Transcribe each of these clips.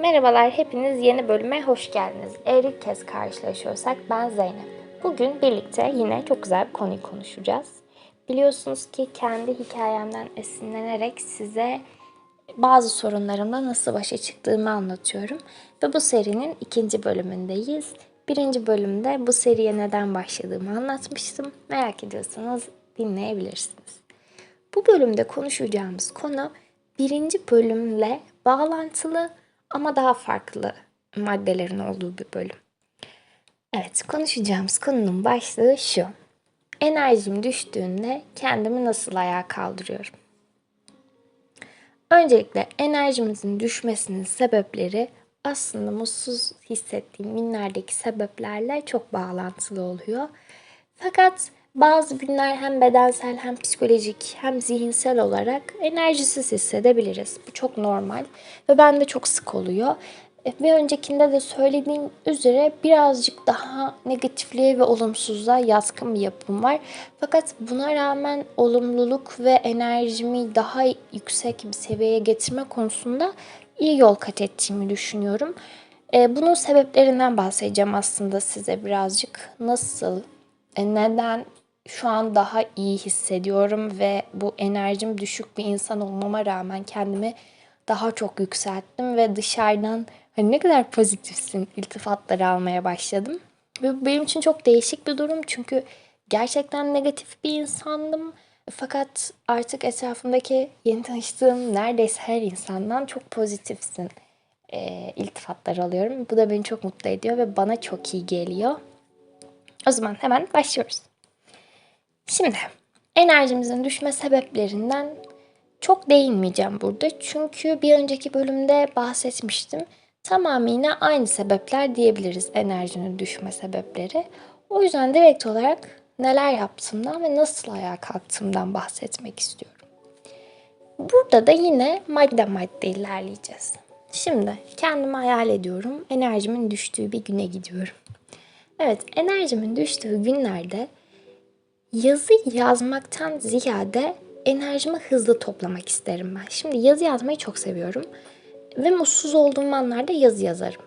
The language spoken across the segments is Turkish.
Merhabalar, hepiniz yeni bölüme hoş geldiniz. Eğer ilk kez karşılaşıyorsak ben Zeynep. Bugün birlikte yine çok güzel bir konuyu konuşacağız. Biliyorsunuz ki kendi hikayemden esinlenerek size bazı sorunlarımla nasıl başa çıktığımı anlatıyorum. Ve bu serinin ikinci bölümündeyiz. Birinci bölümde bu seriye neden başladığımı anlatmıştım. Merak ediyorsanız dinleyebilirsiniz. Bu bölümde konuşacağımız konu birinci bölümle bağlantılı ama daha farklı maddelerin olduğu bir bölüm. Evet, konuşacağımız konunun başlığı şu. Enerjim düştüğünde kendimi nasıl ayağa kaldırıyorum? Öncelikle enerjimizin düşmesinin sebepleri aslında mutsuz hissettiğim günlerdeki sebeplerle çok bağlantılı oluyor. Fakat bazı günler hem bedensel hem psikolojik hem zihinsel olarak enerjisiz hissedebiliriz. Bu çok normal ve bende çok sık oluyor. E, Bir öncekinde de söylediğim üzere birazcık daha negatifliğe ve olumsuzluğa yatkın bir yapım var. Fakat buna rağmen olumluluk ve enerjimi daha yüksek bir seviyeye getirme konusunda iyi yol kat ettiğimi düşünüyorum. E, Bunun sebeplerinden bahsedeceğim aslında size birazcık. Nasıl, e, neden şu an daha iyi hissediyorum ve bu enerjim düşük bir insan olmama rağmen kendimi daha çok yükselttim ve dışarıdan hani ne kadar pozitifsin iltifatları almaya başladım. Ve bu benim için çok değişik bir durum çünkü gerçekten negatif bir insandım. Fakat artık etrafımdaki yeni tanıştığım neredeyse her insandan çok pozitifsin e, iltifatlar alıyorum. Bu da beni çok mutlu ediyor ve bana çok iyi geliyor. O zaman hemen başlıyoruz. Şimdi enerjimizin düşme sebeplerinden çok değinmeyeceğim burada. Çünkü bir önceki bölümde bahsetmiştim. Tamamıyla aynı sebepler diyebiliriz enerjinin düşme sebepleri. O yüzden direkt olarak neler yaptığımdan ve nasıl ayağa kalktığımdan bahsetmek istiyorum. Burada da yine madde madde ilerleyeceğiz. Şimdi kendimi hayal ediyorum. Enerjimin düştüğü bir güne gidiyorum. Evet, enerjimin düştüğü günlerde yazı yazmaktan ziyade enerjimi hızlı toplamak isterim ben. Şimdi yazı yazmayı çok seviyorum. Ve mutsuz olduğum anlarda yazı yazarım.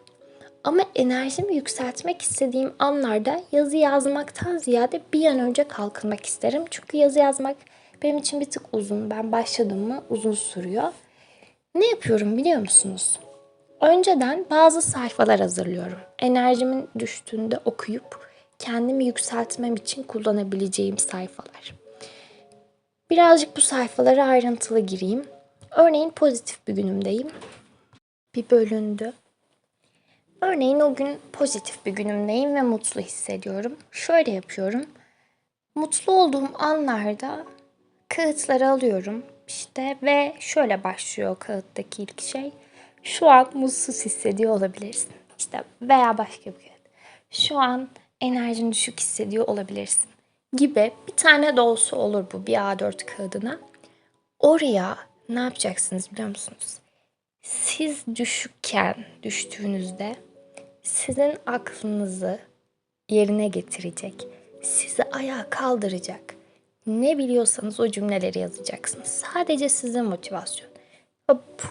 Ama enerjimi yükseltmek istediğim anlarda yazı yazmaktan ziyade bir an önce kalkınmak isterim. Çünkü yazı yazmak benim için bir tık uzun. Ben başladım mı uzun sürüyor. Ne yapıyorum biliyor musunuz? Önceden bazı sayfalar hazırlıyorum. Enerjimin düştüğünde okuyup kendimi yükseltmem için kullanabileceğim sayfalar. Birazcık bu sayfalara ayrıntılı gireyim. Örneğin pozitif bir günümdeyim. Bir bölündü. Örneğin o gün pozitif bir günümdeyim ve mutlu hissediyorum. Şöyle yapıyorum. Mutlu olduğum anlarda kağıtları alıyorum işte ve şöyle başlıyor kağıttaki ilk şey. Şu an mutsuz hissediyor olabilirsin. İşte veya başka bir kağıt. Şu an enerjin düşük hissediyor olabilirsin gibi bir tane de olsa olur bu bir A4 kağıdına. Oraya ne yapacaksınız biliyor musunuz? Siz düşükken düştüğünüzde sizin aklınızı yerine getirecek, sizi ayağa kaldıracak. Ne biliyorsanız o cümleleri yazacaksınız. Sadece sizin motivasyon.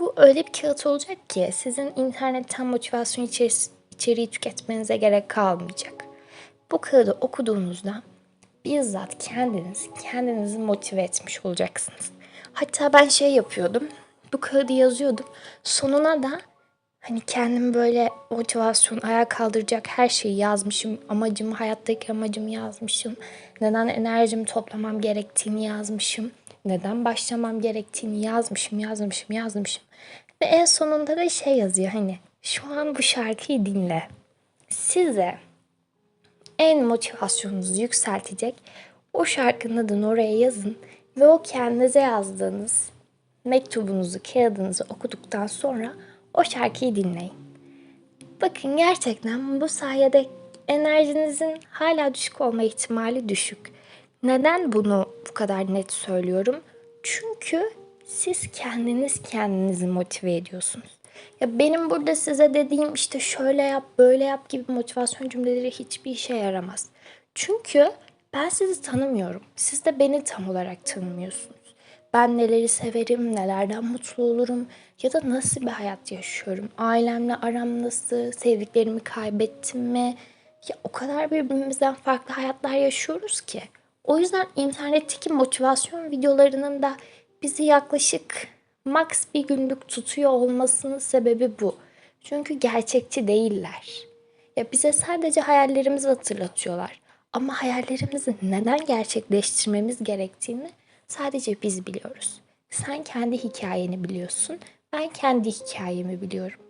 Bu öyle bir kağıt olacak ki sizin internetten motivasyon içeri- içeriği tüketmenize gerek kalmayacak. Bu kağıdı okuduğunuzda bizzat kendiniz kendinizi motive etmiş olacaksınız. Hatta ben şey yapıyordum. Bu kağıdı yazıyordum. Sonuna da hani kendimi böyle motivasyon, ayağa kaldıracak her şeyi yazmışım. Amacımı, hayattaki amacımı yazmışım. Neden enerjimi toplamam gerektiğini yazmışım. Neden başlamam gerektiğini yazmışım, yazmışım, yazmışım. Ve en sonunda da şey yazıyor hani şu an bu şarkıyı dinle. Size en motivasyonunuzu yükseltecek o şarkının adını oraya yazın ve o kendinize yazdığınız mektubunuzu, kağıdınızı okuduktan sonra o şarkıyı dinleyin. Bakın gerçekten bu sayede enerjinizin hala düşük olma ihtimali düşük. Neden bunu bu kadar net söylüyorum? Çünkü siz kendiniz kendinizi motive ediyorsunuz. Ya benim burada size dediğim işte şöyle yap, böyle yap gibi motivasyon cümleleri hiçbir işe yaramaz. Çünkü ben sizi tanımıyorum. Siz de beni tam olarak tanımıyorsunuz. ben neleri severim, nelerden mutlu olurum ya da nasıl bir hayat yaşıyorum. Ailemle aram nasıl, sevdiklerimi kaybettim mi? Ya o kadar birbirimizden farklı hayatlar yaşıyoruz ki. O yüzden internetteki motivasyon videolarının da bizi yaklaşık max bir günlük tutuyor olmasının sebebi bu. Çünkü gerçekçi değiller. Ya bize sadece hayallerimizi hatırlatıyorlar. Ama hayallerimizi neden gerçekleştirmemiz gerektiğini sadece biz biliyoruz. Sen kendi hikayeni biliyorsun. Ben kendi hikayemi biliyorum.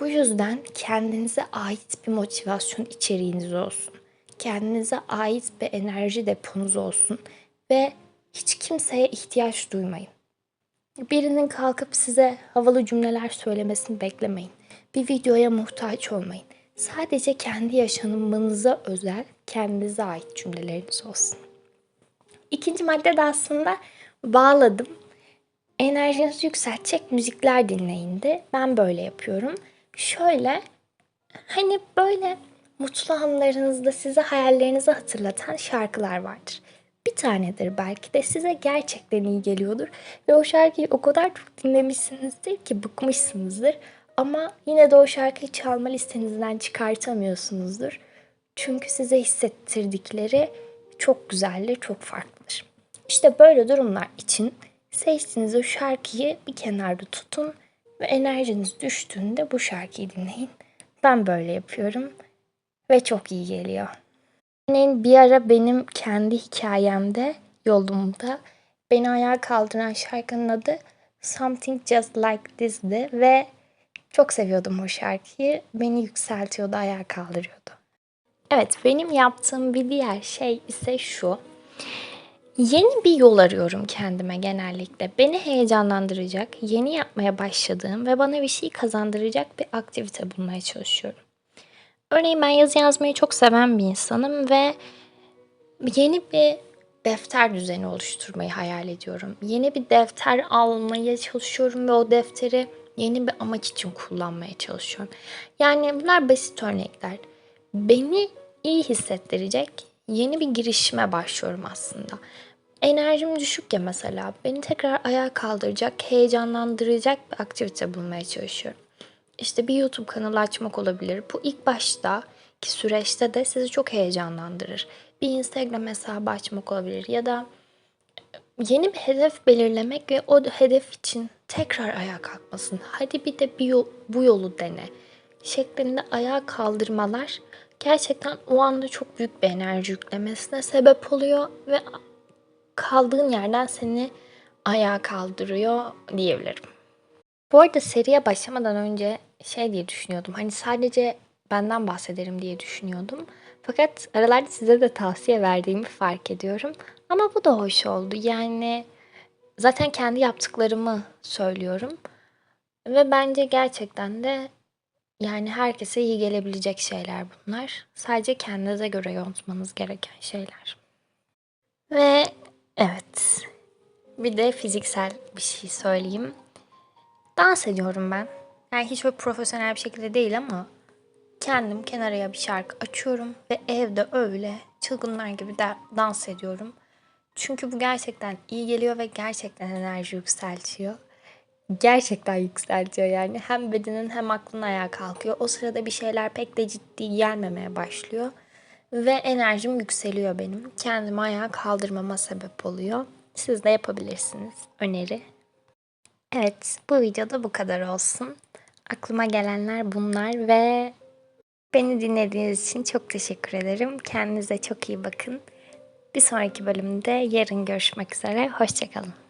Bu yüzden kendinize ait bir motivasyon içeriğiniz olsun. Kendinize ait bir enerji deponuz olsun ve hiç kimseye ihtiyaç duymayın. Birinin kalkıp size havalı cümleler söylemesini beklemeyin. Bir videoya muhtaç olmayın. Sadece kendi yaşamınıza özel, kendinize ait cümleleriniz olsun. İkinci madde de aslında bağladım. Enerjinizi yükseltecek müzikler dinleyin de. Ben böyle yapıyorum. Şöyle hani böyle mutlu anlarınızda size hayallerinizi hatırlatan şarkılar vardır. Bir tanedir belki de size gerçekten iyi geliyordur ve o şarkıyı o kadar çok dinlemişsinizdir ki bıkmışsınızdır ama yine de o şarkıyı çalma listenizden çıkartamıyorsunuzdur. Çünkü size hissettirdikleri çok güzeldir, çok farklıdır. İşte böyle durumlar için seçtiğiniz o şarkıyı bir kenarda tutun ve enerjiniz düştüğünde bu şarkıyı dinleyin. Ben böyle yapıyorum ve çok iyi geliyor. Örneğin bir ara benim kendi hikayemde, yolumda beni ayağa kaldıran şarkının adı Something Just Like This'di ve çok seviyordum o şarkıyı. Beni yükseltiyordu, ayağa kaldırıyordu. Evet, benim yaptığım bir diğer şey ise şu. Yeni bir yol arıyorum kendime genellikle. Beni heyecanlandıracak, yeni yapmaya başladığım ve bana bir şey kazandıracak bir aktivite bulmaya çalışıyorum. Örneğin ben yazı yazmayı çok seven bir insanım ve yeni bir defter düzeni oluşturmayı hayal ediyorum. Yeni bir defter almaya çalışıyorum ve o defteri yeni bir amaç için kullanmaya çalışıyorum. Yani bunlar basit örnekler. Beni iyi hissettirecek yeni bir girişime başlıyorum aslında. Enerjim düşük ya mesela. Beni tekrar ayağa kaldıracak, heyecanlandıracak bir aktivite bulmaya çalışıyorum. İşte bir YouTube kanalı açmak olabilir. Bu ilk başta ki süreçte de sizi çok heyecanlandırır. Bir Instagram hesabı açmak olabilir ya da yeni bir hedef belirlemek ve o hedef için tekrar ayağa kalkmasın. Hadi bir de bir yol, bu yolu dene şeklinde ayağa kaldırmalar gerçekten o anda çok büyük bir enerji yüklemesine sebep oluyor ve kaldığın yerden seni ayağa kaldırıyor diyebilirim. Bu arada seriye başlamadan önce şey diye düşünüyordum. Hani sadece benden bahsederim diye düşünüyordum. Fakat aralarda size de tavsiye verdiğimi fark ediyorum. Ama bu da hoş oldu. Yani zaten kendi yaptıklarımı söylüyorum. Ve bence gerçekten de yani herkese iyi gelebilecek şeyler bunlar. Sadece kendinize göre yontmanız gereken şeyler. Ve evet bir de fiziksel bir şey söyleyeyim. Dans ediyorum ben. Yani hiç böyle profesyonel bir şekilde değil ama kendim kenaraya bir şarkı açıyorum ve evde öyle çılgınlar gibi de dans ediyorum. Çünkü bu gerçekten iyi geliyor ve gerçekten enerji yükseltiyor. Gerçekten yükseltiyor yani. Hem bedenin hem aklın ayağa kalkıyor. O sırada bir şeyler pek de ciddi gelmemeye başlıyor. Ve enerjim yükseliyor benim. Kendimi ayağa kaldırmama sebep oluyor. Siz de yapabilirsiniz. Öneri. Evet, bu videoda bu kadar olsun. Aklıma gelenler bunlar ve beni dinlediğiniz için çok teşekkür ederim. Kendinize çok iyi bakın. Bir sonraki bölümde yarın görüşmek üzere. Hoşçakalın.